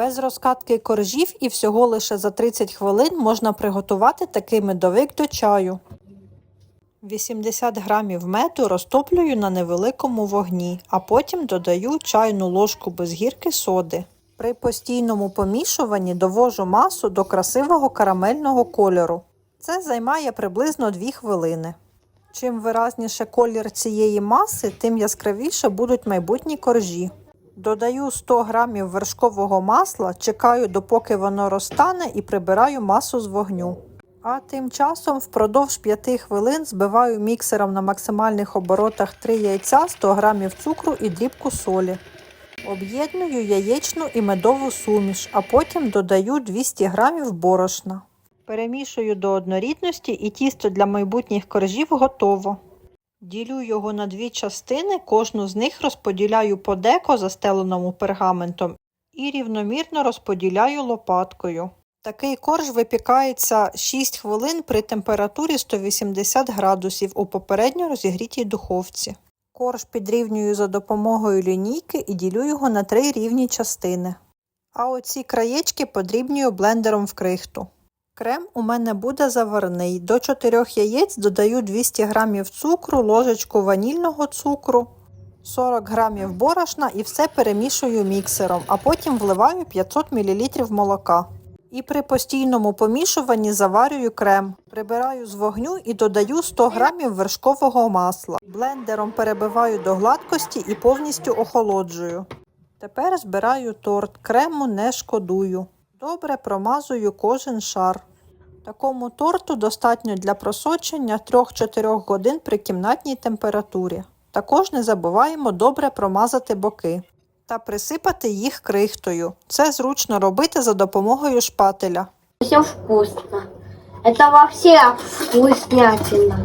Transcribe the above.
Без розкатки коржів і всього лише за 30 хвилин можна приготувати такий медовик до чаю. 80 грамів меду розтоплюю на невеликому вогні, а потім додаю чайну ложку без гірки соди. При постійному помішуванні довожу масу до красивого карамельного кольору. Це займає приблизно 2 хвилини. Чим виразніше колір цієї маси, тим яскравіше будуть майбутні коржі. Додаю 100 грамів вершкового масла, чекаю, допоки воно розтане і прибираю масу з вогню. А тим часом впродовж 5 хвилин збиваю міксером на максимальних оборотах 3 яйця, 100 грамів цукру і дрібку солі. Об'єдную яєчну і медову суміш, а потім додаю 200 грамів борошна. Перемішую до однорідності і тісто для майбутніх коржів готово. Ділю його на дві частини, кожну з них розподіляю по деко, застеленому пергаментом, і рівномірно розподіляю лопаткою. Такий корж випікається 6 хвилин при температурі 180 градусів у попередньо розігрітій духовці. Корж підрівнюю за допомогою лінійки і ділю його на три рівні частини. А оці краєчки подрібнюю блендером в крихту. Крем у мене буде заварний. До 4 яєць додаю 200 г цукру, ложечку ванільного цукру, 40 г борошна і все перемішую міксером, а потім вливаю 500 мл молока. І при постійному помішуванні заварюю крем. Прибираю з вогню і додаю 100 г вершкового масла. Блендером перебиваю до гладкості і повністю охолоджую. Тепер збираю торт, крему не шкодую. Добре промазую кожен шар. Такому торту достатньо для просочення 3-4 годин при кімнатній температурі. Також не забуваємо добре промазати боки та присипати їх крихтою. Це зручно робити за допомогою шпателя. Все вкусно. Це во вкуснятина.